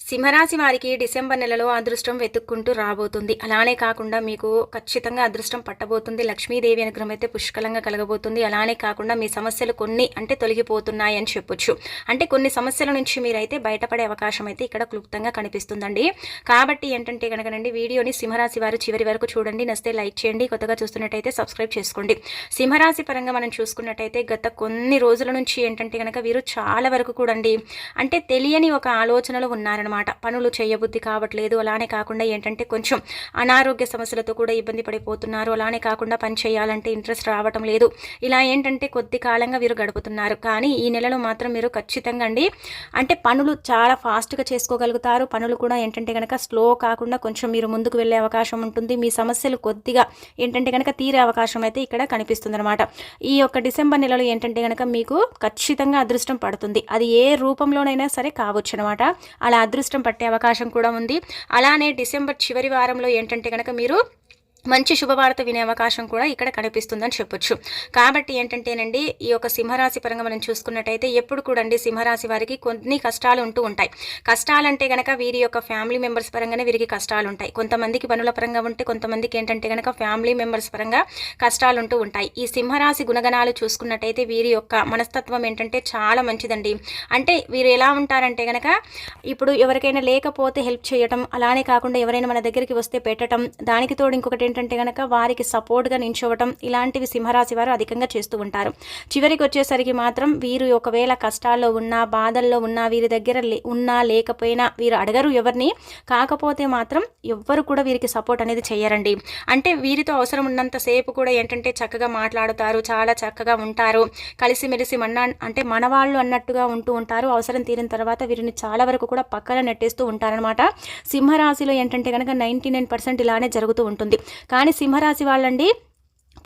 సింహరాశి వారికి డిసెంబర్ నెలలో అదృష్టం వెతుక్కుంటూ రాబోతుంది. అలానే కాకుండా మీకు ఖచ్చితంగా అదృష్టం పట్టబోతుంది. లక్ష్మీదేవి అనుగ్రహం అయితే పుష్కలంగా కలగబోతుంది. అలానే కాకుండా మీ సమస్యలు కొన్ని అంటే తొలగిపోతున్నాయి అని చెప్పొచ్చు. అంటే కొన్ని సమస్యల నుంచి మీరైతే బయటపడే అవకాశం అయితే ఇక్కడ క్లుప్తంగా కనిపిస్తుందండి. కాబట్టి ఏంటంటే కనుకనండి వీడియోని సింహరాశి వారు చివరి వరకు చూడండి. నస్తే లైక్ చేయండి. కొత్తగా చూస్తున్నట్టయితే సబ్స్క్రైబ్ చేసుకోండి. సింహరాశి పరంగా మనం చూసుకున్నట్టయితే గత కొన్ని రోజుల నుంచి ఏంటంటే కనుక వీరు చాలా వరకు కూడండి అంటే తెలియని ఒక ఆలోచనలు అనమాట. పనులు చేయబుద్ధి కావట్లేదు. అలానే కాకుండా ఏంటంటే కొంచెం అనారోగ్య సమస్యలతో కూడా ఇబ్బంది పడిపోతున్నారు. అలానే కాకుండా పని చేయాలంటే ఇంట్రెస్ట్ రావటం లేదు. ఇలా ఏంటంటే కొద్ది కాలంగా వీరు గడుపుతున్నారు. కానీ ఈ నెలలో మాత్రం మీరు ఖచ్చితంగా అండి అంటే పనులు చాలా ఫాస్ట్గా చేసుకోగలుగుతారు. పనులు కూడా ఏంటంటే కనుక స్లో కాకుండా కొంచెం మీరు ముందుకు వెళ్ళే అవకాశం ఉంటుంది. మీ సమస్యలు కొద్దిగా ఏంటంటే కనుక తీరే అవకాశం అయితే ఇక్కడ కనిపిస్తుంది అనమాట ఈ యొక్క డిసెంబర్ నెలలో ఏంటంటే కనుక మీకు ఖచ్చితంగా అదృష్టం పడుతుంది. అది ఏ రూపంలోనైనా సరే కావచ్చు అనమాట అలా అదృష్టం పట్టే అవకాశం కూడా ఉంది. అలానే డిసెంబర్ చివరి వారంలో ఏంటంటే కనుక మీరు మంచి శుభవార్త వినే అవకాశం కూడా ఇక్కడ కనిపిస్తుందని చెప్పొచ్చు. కాబట్టి ఏంటంటేనండి ఈ యొక్క సింహరాశి పరంగా మనం చూసుకున్నట్టయితే ఎప్పుడు కూడా అండి సింహరాశి వారికి కొన్ని కష్టాలు ఉంటూ ఉంటాయి. కష్టాలంటే గనక వీరి యొక్క ఫ్యామిలీ మెంబర్స్ పరంగానే వీరికి కష్టాలు ఉంటాయి. కొంతమందికి పనుల పరంగా ఉంటే కొంతమందికి ఏంటంటే గనక ఫ్యామిలీ మెంబర్స్ పరంగా కష్టాలు ఉంటూ ఉంటాయి. ఈ సింహరాశి గుణగణాలు చూసుకున్నట్టయితే వీరి యొక్క మనస్తత్వం ఏంటంటే చాలా మంచిదండి. అంటే వీరు ఎలా ఉంటారంటే గనక ఇప్పుడు ఎవరికైనా లేకపోతే హెల్ప్ చేయటం అలానే కాకుండా ఎవరైనా మన దగ్గరికి వస్తే పెట్టడం దానికి తోడు ఇంకొకటి ఏంటంటే కనుక వారికి సపోర్ట్గా నించోవటం ఇలాంటివి సింహరాశి వారు అధికంగా చేస్తూ ఉంటారు. చివరికి వచ్చేసరికి మాత్రం వీరు ఒకవేళ కష్టాల్లో ఉన్నా బాధల్లో ఉన్నా వీరి దగ్గర లే ఉన్నా లేకపోయినా వీరు అడగరు ఎవరిని. కాకపోతే మాత్రం ఎవ్వరు కూడా వీరికి సపోర్ట్ అనేది చేయరండి అంటే వీరితో అవసరం ఉన్నంతసేపు కూడా ఏంటంటే చక్కగా మాట్లాడుతారు చాలా చక్కగా ఉంటారు. కలిసిమెలిసి మన అంటే మనవాళ్ళు అన్నట్టుగా ఉంటూ ఉంటారు. అవసరం తీరిన తర్వాత వీరిని చాలా వరకు కూడా పక్కన నెట్టేస్తూ ఉంటారనమాట సింహరాశిలో ఏంటంటే కనుక నైంటీ నైన్ పర్సెంట్ ఇలానే జరుగుతూ ఉంటుంది. కానీ సింహరాశి వాళ్ళండి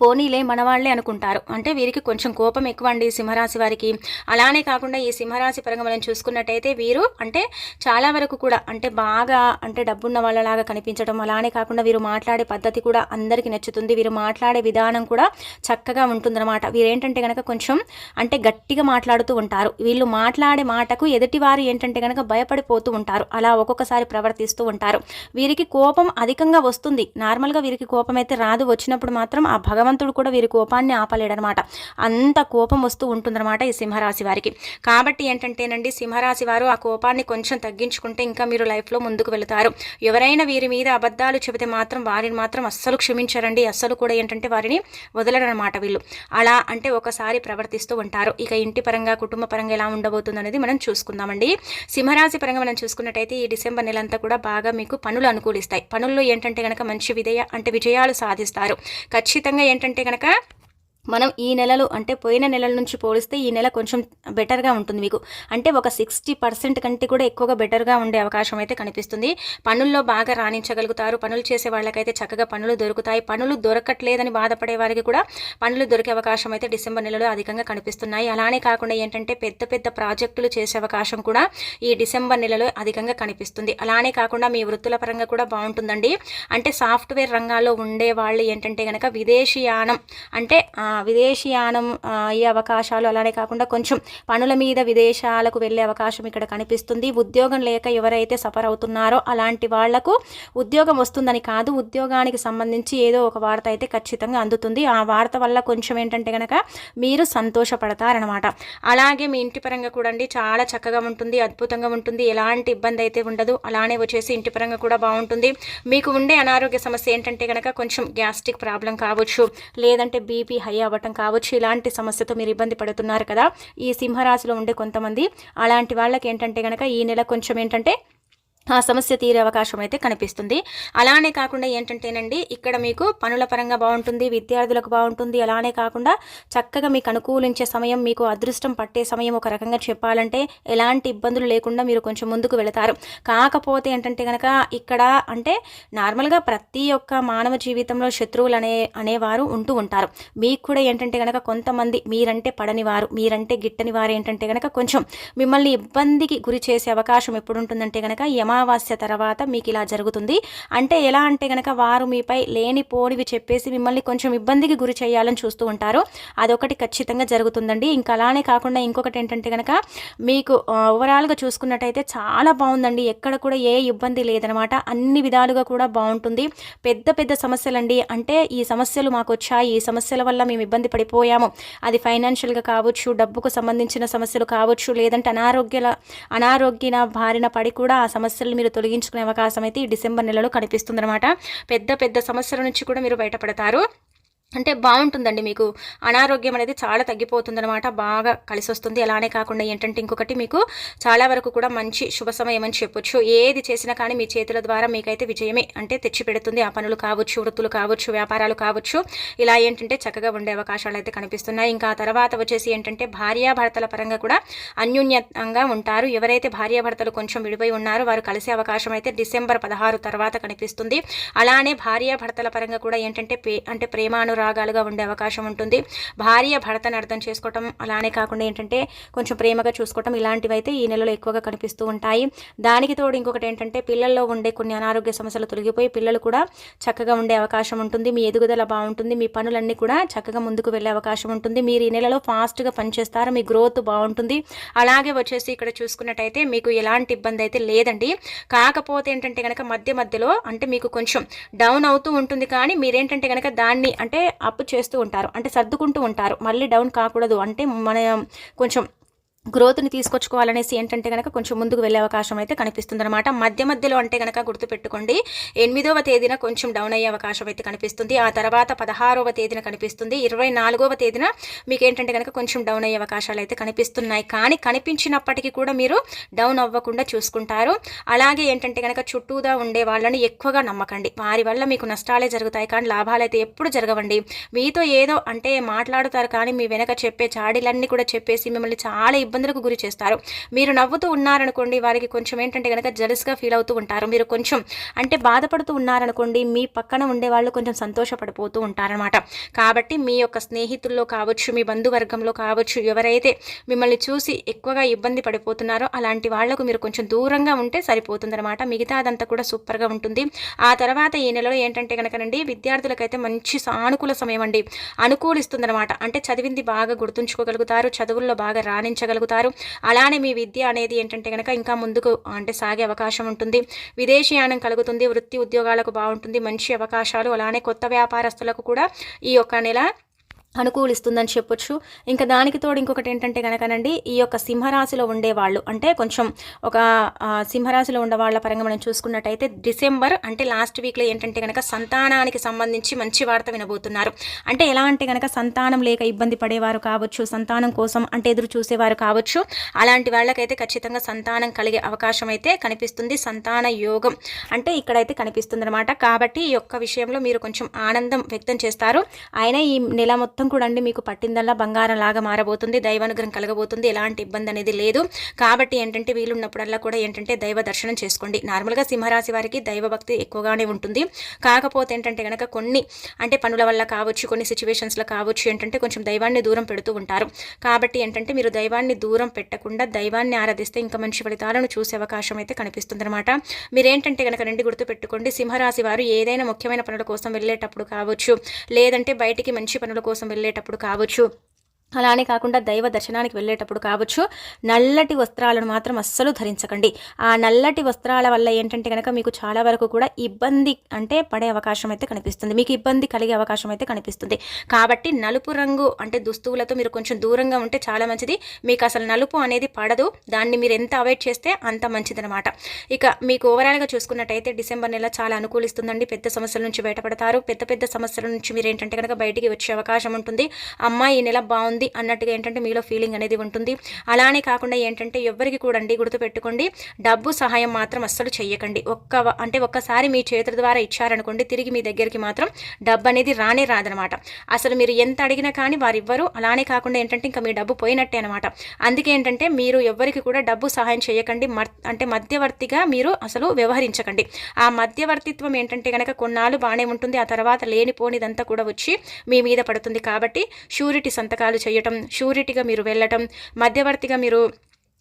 పోనీలే మనవాళ్ళే అనుకుంటారు. అంటే వీరికి కొంచెం కోపం ఎక్కువ అండి సింహరాశి వారికి. అలానే కాకుండా ఈ సింహరాశి పరంగా మనం చూసుకున్నట్టయితే వీరు అంటే చాలా వరకు కూడా అంటే బాగా అంటే డబ్బున్న వాళ్ళలాగా కనిపించడం అలానే కాకుండా వీరు మాట్లాడే పద్ధతి కూడా అందరికీ నచ్చుతుంది. వీరు మాట్లాడే విధానం కూడా చక్కగా ఉంటుందన్నమాట. వీరేంటంటే కనుక కొంచెం అంటే గట్టిగా మాట్లాడుతూ ఉంటారు. వీళ్ళు మాట్లాడే మాటకు ఎదుటివారు ఏంటంటే కనుక భయపడిపోతూ ఉంటారు. అలా ఒక్కొక్కసారి ప్రవర్తిస్తూ ఉంటారు. వీరికి కోపం అధికంగా వస్తుంది. నార్మల్గా వీరికి కోపం అయితే రాదు. వచ్చినప్పుడు మాత్రం ఆ భగవంతుడు కూడా వీరి కోపాన్ని ఆపలేడనమాట. అంత కోపం వస్తూ ఉంటుందన్నమాట ఈ సింహరాశి వారికి. కాబట్టి ఏంటంటేనండి సింహరాశి వారు ఆ కోపాన్ని కొంచెం తగ్గించుకుంటే ఇంకా మీరు లైఫ్లో ముందుకు వెళతారు. ఎవరైనా వీరి మీద అబద్ధాలు చెబితే మాత్రం వారిని మాత్రం అస్సలు క్షమించరండి. అస్సలు కూడా ఏంటంటే వారిని వదలరనమాట వీళ్ళు. అలా అంటే ఒకసారి ప్రవర్తిస్తూ ఉంటారు. ఇక ఇంటి పరంగా కుటుంబ పరంగా ఎలా ఉండబోతుంది అనేది మనం చూసుకుందామండి. సింహరాశి పరంగా మనం చూసుకున్నట్టయితే ఈ డిసెంబర్ నెలంతా కూడా బాగా మీకు పనులు అనుకూలిస్తాయి. పనుల్లో ఏంటంటే కనుక మంచి విజయ అంటే విజయాలు సాధిస్తారు. ఖచ్చితంగా ఏంటంటే కనుక మనం ఈ నెలలు అంటే పోయిన నెలల నుంచి పోలిస్తే ఈ నెల కొంచెం బెటర్గా ఉంటుంది మీకు. అంటే ఒక సిక్స్టీ పర్సెంట్ కంటే కూడా ఎక్కువగా బెటర్గా ఉండే అవకాశం అయితే కనిపిస్తుంది. పనుల్లో బాగా రాణించగలుగుతారు. పనులు చేసే వాళ్ళకైతే చక్కగా పనులు దొరుకుతాయి. పనులు దొరకట్లేదని బాధపడే వారికి కూడా పనులు దొరికే అవకాశం అయితే డిసెంబర్ నెలలో అధికంగా కనిపిస్తున్నాయి. అలానే కాకుండా ఏంటంటే పెద్ద పెద్ద ప్రాజెక్టులు చేసే అవకాశం కూడా ఈ డిసెంబర్ నెలలో అధికంగా కనిపిస్తుంది. అలానే కాకుండా మీ వృత్తుల పరంగా కూడా బాగుంటుందండి. అంటే సాఫ్ట్వేర్ రంగాల్లో ఉండే వాళ్ళు ఏంటంటే కనుక విదేశీయానం అంటే విదేశీయానం అయ్యే అవకాశాలు అలానే కాకుండా కొంచెం పనుల మీద విదేశాలకు వెళ్ళే అవకాశం ఇక్కడ కనిపిస్తుంది. ఉద్యోగం లేక ఎవరైతే సఫర్ అవుతున్నారో అలాంటి వాళ్ళకు ఉద్యోగం వస్తుందని కాదు ఉద్యోగానికి సంబంధించి ఏదో ఒక వార్త అయితే ఖచ్చితంగా అందుతుంది. ఆ వార్త వల్ల కొంచెం ఏంటంటే కనుక మీరు సంతోషపడతారనమాట అలాగే మీ ఇంటి పరంగా కూడా అండి చాలా చక్కగా ఉంటుంది అద్భుతంగా ఉంటుంది ఎలాంటి ఇబ్బంది అయితే ఉండదు. అలానే వచ్చేసి ఇంటి పరంగా కూడా బాగుంటుంది. మీకు ఉండే అనారోగ్య సమస్య ఏంటంటే కనుక కొంచెం గ్యాస్ట్రిక్ ప్రాబ్లం కావచ్చు లేదంటే బీపీ హై అవ్వటం కావచ్చు ఇలాంటి సమస్యతో మీరు ఇబ్బంది పడుతున్నారు కదా ఈ సింహరాశిలో ఉండే కొంతమంది అలాంటి వాళ్ళకి ఏంటంటే కనుక ఈ నెల కొంచెం ఏంటంటే ఆ సమస్య తీరే అవకాశం అయితే కనిపిస్తుంది. అలానే కాకుండా ఏంటంటేనండి ఇక్కడ మీకు పనుల పరంగా బాగుంటుంది విద్యార్థులకు బాగుంటుంది. అలానే కాకుండా చక్కగా మీకు అనుకూలించే సమయం మీకు అదృష్టం పట్టే సమయం ఒక రకంగా చెప్పాలంటే ఎలాంటి ఇబ్బందులు లేకుండా మీరు కొంచెం ముందుకు వెళతారు. కాకపోతే ఏంటంటే కనుక ఇక్కడ అంటే నార్మల్గా ప్రతి ఒక్క మానవ జీవితంలో శత్రువులు అనే అనేవారు ఉంటూ ఉంటారు. మీకు కూడా ఏంటంటే కనుక కొంతమంది మీరంటే పడని వారు మీరంటే గిట్టని వారు ఏంటంటే కనుక కొంచెం మిమ్మల్ని ఇబ్బందికి గురి చేసే అవకాశం ఎప్పుడు ఉంటుందంటే కనుక యమా అమావాస్య తర్వాత మీకు ఇలా జరుగుతుంది. అంటే ఎలా అంటే కనుక వారు మీపై లేనిపోనివి చెప్పేసి మిమ్మల్ని కొంచెం ఇబ్బందికి గురి చేయాలని చూస్తూ ఉంటారు. అదొకటి ఖచ్చితంగా జరుగుతుందండి. ఇంకా అలానే కాకుండా ఇంకొకటి ఏంటంటే కనుక మీకు ఓవరాల్గా చూసుకున్నట్టయితే చాలా బాగుందండి. ఎక్కడ కూడా ఏ ఇబ్బంది లేదనమాట. అన్ని విధాలుగా కూడా బాగుంటుంది. పెద్ద పెద్ద సమస్యలండి. అంటే ఈ సమస్యలు మాకు వచ్చాయి. ఈ సమస్యల వల్ల మేము ఇబ్బంది పడిపోయాము. అది ఫైనాన్షియల్గా కావచ్చు డబ్బుకు సంబంధించిన సమస్యలు కావచ్చు లేదంటే అనారోగ్యాల అనారోగ్య బారిన పడి కూడా ఆ సమస్య సమస్యలు మీరు తొలగించుకునే అవకాశం అయితే ఈ డిసెంబర్ నెలలో కనిపిస్తుందన్నమాట. పెద్ద పెద్ద సమస్యల నుంచి కూడా మీరు బయటపడతారు. అంటే బాగుంటుందండి మీకు అనారోగ్యం అనేది చాలా తగ్గిపోతుందనమాట బాగా కలిసి వస్తుంది అలానే కాకుండా ఏంటంటే ఇంకొకటి మీకు చాలా వరకు కూడా మంచి శుభ సమయం అని చెప్పొచ్చు. ఏది చేసినా కానీ మీ చేతుల ద్వారా మీకైతే విజయమే అంటే తెచ్చిపెడుతుంది ఆ పనులు కావచ్చు వృత్తులు కావచ్చు వ్యాపారాలు కావచ్చు ఇలా ఏంటంటే చక్కగా ఉండే అవకాశాలు అయితే కనిపిస్తున్నాయి. ఇంకా తర్వాత వచ్చేసి ఏంటంటే భార్యాభర్తల పరంగా కూడా అన్యూన్యంగా ఉంటారు. ఎవరైతే భార్యాభర్తలు కొంచెం విడిపోయి ఉన్నారో వారు కలిసే అవకాశం అయితే డిసెంబర్ పదహారు తర్వాత కనిపిస్తుంది. అలానే భార్యాభర్తల పరంగా కూడా ఏంటంటే అంటే ప్రేమాను రాగాలుగా ఉండే అవకాశం ఉంటుంది. భార్య భర్తను అర్థం చేసుకోవటం అలానే కాకుండా ఏంటంటే కొంచెం ప్రేమగా చూసుకోవటం ఇలాంటివి అయితే ఈ నెలలో ఎక్కువగా కనిపిస్తూ ఉంటాయి. దానికి తోడు ఇంకొకటి ఏంటంటే పిల్లల్లో ఉండే కొన్ని అనారోగ్య సమస్యలు తొలగిపోయి పిల్లలు కూడా చక్కగా ఉండే అవకాశం ఉంటుంది. మీ ఎదుగుదల బాగుంటుంది. మీ పనులన్నీ కూడా చక్కగా ముందుకు వెళ్ళే అవకాశం ఉంటుంది. మీరు ఈ నెలలో ఫాస్ట్గా పనిచేస్తారు మీ గ్రోత్ బాగుంటుంది. అలాగే వచ్చేసి ఇక్కడ చూసుకున్నట్టయితే మీకు ఎలాంటి ఇబ్బంది అయితే లేదండి. కాకపోతే ఏంటంటే కనుక మధ్య మధ్యలో అంటే మీకు కొంచెం డౌన్ అవుతూ ఉంటుంది. కానీ మీరేంటంటే కనుక దాన్ని అంటే అప్ చేస్తూ ఉంటారు. అంటే సర్దుకుంటూ ఉంటారు. మళ్ళీ డౌన్ కాకూడదు. అంటే మన కొంచెం గ్రోత్ని తీసుకొచ్చుకోవాలనేసి ఏంటంటే కనుక కొంచెం ముందుకు వెళ్ళే అవకాశం అయితే కనిపిస్తుంది అనమాట మధ్య మధ్యలో అంటే కనుక గుర్తుపెట్టుకోండి ఎనిమిదవ తేదీన కొంచెం డౌన్ అయ్యే అవకాశం అయితే కనిపిస్తుంది. ఆ తర్వాత పదహారవ తేదీన కనిపిస్తుంది. ఇరవై నాలుగవ తేదీన మీకు ఏంటంటే కనుక కొంచెం డౌన్ అయ్యే అవకాశాలు అయితే కనిపిస్తున్నాయి. కానీ కనిపించినప్పటికీ కూడా మీరు డౌన్ అవ్వకుండా చూసుకుంటారు. అలాగే ఏంటంటే కనుక చుట్టూదా ఉండే వాళ్ళని ఎక్కువగా నమ్మకండి. వారి వల్ల మీకు నష్టాలే జరుగుతాయి కానీ లాభాలు అయితే ఎప్పుడు జరగవండి. మీతో ఏదో అంటే మాట్లాడుతారు కానీ మీ వెనక చెప్పే చాడీలన్నీ కూడా చెప్పేసి మిమ్మల్ని చాలా ఇబ్బందులకు గురి చేస్తారు. మీరు నవ్వుతూ ఉన్నారనుకోండి వారికి కొంచెం ఏంటంటే కనుక జలస్గా ఫీల్ అవుతూ ఉంటారు. మీరు కొంచెం అంటే బాధపడుతూ ఉన్నారనుకోండి మీ పక్కన ఉండే వాళ్ళు కొంచెం సంతోషపడిపోతూ ఉంటారనమాట కాబట్టి మీ యొక్క స్నేహితుల్లో కావచ్చు మీ బంధువర్గంలో కావచ్చు ఎవరైతే మిమ్మల్ని చూసి ఎక్కువగా ఇబ్బంది పడిపోతున్నారో అలాంటి వాళ్ళకు మీరు కొంచెం దూరంగా ఉంటే సరిపోతుందనమాట మిగతా అదంతా కూడా సూపర్గా ఉంటుంది. ఆ తర్వాత ఈ నెలలో ఏంటంటే కనుకనండి విద్యార్థులకైతే మంచి సానుకూల సమయం అండి. అనుకూలిస్తుందనమాట అంటే చదివింది బాగా గుర్తుంచుకోగలుగుతారు చదువుల్లో బాగా రాణించగలుగుతారు. చేయగలుగుతారు. అలానే మీ విద్య అనేది ఏంటంటే కనుక ఇంకా ముందుకు అంటే సాగే అవకాశం ఉంటుంది. విదేశీయానం కలుగుతుంది వృత్తి ఉద్యోగాలకు బాగుంటుంది మంచి అవకాశాలు అలానే కొత్త వ్యాపారస్తులకు కూడా ఈ యొక్క నెల అనుకూలిస్తుందని చెప్పొచ్చు. ఇంకా దానికి తోడు ఇంకొకటి ఏంటంటే కనుకనండి ఈ యొక్క సింహరాశిలో ఉండేవాళ్ళు అంటే కొంచెం ఒక సింహరాశిలో ఉండే వాళ్ళ పరంగా మనం చూసుకున్నట్టయితే డిసెంబర్ అంటే లాస్ట్ వీక్లో ఏంటంటే కనుక సంతానానికి సంబంధించి మంచి వార్త వినబోతున్నారు. అంటే ఎలా అంటే కనుక సంతానం లేక ఇబ్బంది పడేవారు కావచ్చు సంతానం కోసం అంటే ఎదురు చూసేవారు కావచ్చు అలాంటి వాళ్ళకైతే ఖచ్చితంగా సంతానం కలిగే అవకాశం అయితే కనిపిస్తుంది. సంతాన యోగం అంటే ఇక్కడైతే కనిపిస్తుంది అనమాట కాబట్టి ఈ యొక్క విషయంలో మీరు కొంచెం ఆనందం వ్యక్తం చేస్తారు. ఆయన ఈ నెల మొత్తం మొత్తం కూడా అండి మీకు పట్టిందల్లా బంగారం లాగా మారబోతుంది దైవానుగ్రహం కలగబోతుంది ఎలాంటి ఇబ్బంది అనేది లేదు. కాబట్టి ఏంటంటే వీలున్నప్పుడల్లా కూడా ఏంటంటే దైవ దర్శనం చేసుకోండి. నార్మల్గా సింహరాశి వారికి దైవభక్తి ఎక్కువగానే ఉంటుంది. కాకపోతే ఏంటంటే కనుక కొన్ని అంటే పనుల వల్ల కావచ్చు కొన్ని సిచ్యువేషన్స్లో కావచ్చు ఏంటంటే కొంచెం దైవాన్ని దూరం పెడుతూ ఉంటారు. కాబట్టి ఏంటంటే మీరు దైవాన్ని దూరం పెట్టకుండా దైవాన్ని ఆరాధిస్తే ఇంకా మంచి ఫలితాలను చూసే అవకాశం అయితే కనిపిస్తుంది అనమాట మీరేంటంటే కనుక రెండు గుర్తుపెట్టుకోండి సింహరాశి వారు ఏదైనా ముఖ్యమైన పనుల కోసం వెళ్ళేటప్పుడు కావచ్చు లేదంటే బయటికి మంచి పనుల కోసం వెళ్ళేటప్పుడు కావచ్చు. అలానే కాకుండా దైవ దర్శనానికి వెళ్ళేటప్పుడు కావచ్చు నల్లటి వస్త్రాలను మాత్రం అస్సలు ధరించకండి. ఆ నల్లటి వస్త్రాల వల్ల ఏంటంటే కనుక మీకు చాలా వరకు కూడా ఇబ్బంది అంటే పడే అవకాశం అయితే కనిపిస్తుంది. మీకు ఇబ్బంది కలిగే అవకాశం అయితే కనిపిస్తుంది. కాబట్టి నలుపు రంగు అంటే దుస్తువులతో మీరు కొంచెం దూరంగా ఉంటే చాలా మంచిది. మీకు అసలు నలుపు అనేది పడదు. దాన్ని మీరు ఎంత అవాయిడ్ చేస్తే అంత మంచిదనమాట. ఇక మీకు ఓవరాల్గా చూసుకున్నట్టయితే డిసెంబర్ నెల చాలా అనుకూలిస్తుందండి. పెద్ద సమస్యల నుంచి బయటపడతారు. పెద్ద పెద్ద సమస్యల నుంచి మీరు ఏంటంటే కనుక బయటికి వచ్చే అవకాశం ఉంటుంది. అమ్మాయి ఈ నెల బాగుంది. ఉంటుంది. అన్నట్టుగా ఏంటంటే మీలో ఫీలింగ్ అనేది ఉంటుంది. అలానే కాకుండా ఏంటంటే ఎవరికి కూడండి గుర్తుపెట్టుకోండి డబ్బు సహాయం మాత్రం అస్సలు చెయ్యకండి. ఒక్క అంటే ఒక్కసారి మీ చేతుల ద్వారా ఇచ్చారనుకోండి తిరిగి మీ దగ్గరికి మాత్రం డబ్బు అనేది రానే రాదనమాట. అసలు మీరు ఎంత అడిగినా కానీ వారు ఇవ్వరు అలానే కాకుండా ఏంటంటే ఇంకా మీ డబ్బు పోయినట్టే అనమాట. అందుకే ఏంటంటే మీరు ఎవరికి కూడా డబ్బు సహాయం చేయకండి అంటే మధ్యవర్తిగా మీరు అసలు వ్యవహరించకండి. ఆ మధ్యవర్తిత్వం ఏంటంటే కనుక కొన్నాళ్ళు బాగానే ఉంటుంది. ఆ తర్వాత లేనిపోనిదంతా కూడా వచ్చి మీ మీద పడుతుంది. కాబట్టి షూరిటీ సంతకాలు చేయటం షూరిటీగా మీరు వెళ్ళటం మధ్యవర్తిగా మీరు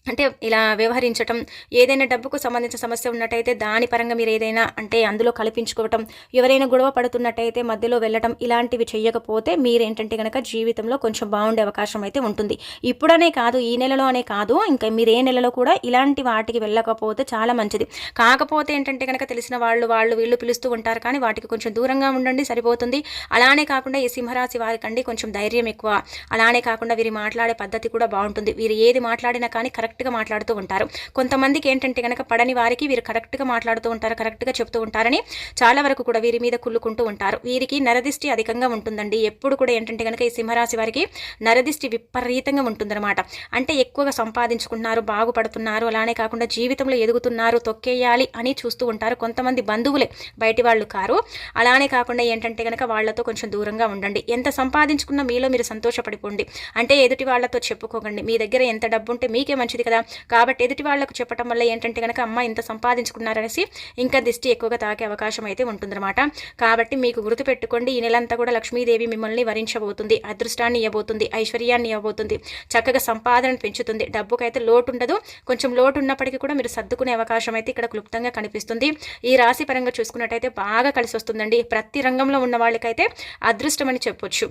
అంటే ఇలా వ్యవహరించటం ఏదైనా డబ్బుకు సంబంధించిన సమస్య ఉన్నట్టయితే దాని పరంగా మీరు ఏదైనా అంటే అందులో కల్పించుకోవటం ఎవరైనా గొడవ పడుతున్నట్టయితే మధ్యలో వెళ్ళటం ఇలాంటివి చేయకపోతే మీరేంటంటే కనుక జీవితంలో కొంచెం బాగుండే అవకాశం అయితే ఉంటుంది. ఇప్పుడనే కాదు ఈ నెలలో అనే కాదు ఇంకా మీరు ఏ నెలలో కూడా ఇలాంటి వాటికి వెళ్ళకపోతే చాలా మంచిది. కాకపోతే ఏంటంటే కనుక తెలిసిన వాళ్ళు వాళ్ళు వీళ్ళు పిలుస్తూ ఉంటారు కానీ వాటికి కొంచెం దూరంగా ఉండండి సరిపోతుంది. అలానే కాకుండా ఈ సింహరాశి వారికండి కొంచెం ధైర్యం ఎక్కువ. అలానే కాకుండా వీరి మాట్లాడే పద్ధతి కూడా బాగుంటుంది. వీరు ఏది మాట్లాడినా కానీ కరెక్ట్ కరెక్ట్గా మాట్లాడుతూ ఉంటారు. కొంతమందికి ఏంటంటే కనుక పడని వారికి వీరు కరెక్ట్గా మాట్లాడుతూ ఉంటారు కరెక్ట్గా చెప్తూ ఉంటారని చాలా వరకు కూడా వీరి మీద కుళ్ళుకుంటూ ఉంటారు. వీరికి నరదిష్టి అధికంగా ఉంటుందండి. ఎప్పుడు కూడా ఏంటంటే కనుక ఈ సింహరాశి వారికి నరదిష్టి విపరీతంగా ఉంటుందన్నమాట. అంటే ఎక్కువగా సంపాదించుకుంటున్నారు బాగుపడుతున్నారు అలానే కాకుండా జీవితంలో ఎదుగుతున్నారు తొక్కేయాలి అని చూస్తూ ఉంటారు కొంతమంది బంధువులే. బయటి వాళ్ళు కారు. అలానే కాకుండా ఏంటంటే కనుక వాళ్ళతో కొంచెం దూరంగా ఉండండి. ఎంత సంపాదించుకున్నా మీలో మీరు సంతోషపడిపోండి. అంటే ఎదుటి వాళ్ళతో చెప్పుకోకండి. మీ దగ్గర ఎంత డబ్బు ఉంటే మీకే మంచిది. కదా. కాబట్టి ఎదుటి వాళ్ళకు చెప్పడం వల్ల ఏంటంటే కనుక అమ్మ ఇంత సంపాదించుకున్నారనేసి ఇంకా దిష్టి ఎక్కువగా తాకే అవకాశం అయితే ఉంటుందన్నమాట. కాబట్టి మీకు గుర్తుపెట్టుకోండి ఈ నెలంతా కూడా లక్ష్మీదేవి మిమ్మల్ని వరించబోతుంది అదృష్టాన్ని ఇవ్వబోతుంది ఐశ్వర్యాన్ని ఇవ్వబోతుంది చక్కగా సంపాదనను పెంచుతుంది. డబ్బుకైతే లోటు ఉండదు కొంచెం లోటు ఉన్నప్పటికీ కూడా మీరు సర్దుకునే అవకాశం అయితే ఇక్కడ క్లుప్తంగా కనిపిస్తుంది. ఈ రాశి పరంగా చూసుకున్నట్టయితే బాగా కలిసి వస్తుందండి ప్రతి రంగంలో ఉన్న వాళ్ళకైతే అదృష్టం అని చెప్పొచ్చు.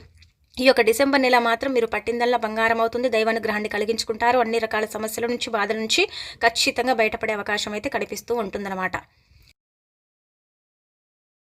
ఈ యొక్క డిసెంబర్ నెల మాత్రం మీరు పట్టిందల్లా బంగారం అవుతుంది. దైవానుగ్రహాన్ని కలిగించుకుంటారు. అన్ని రకాల సమస్యల నుంచి బాధల నుంచి ఖచ్చితంగా బయటపడే అవకాశం అయితే కనిపిస్తూ ఉంటుందన్నమాట.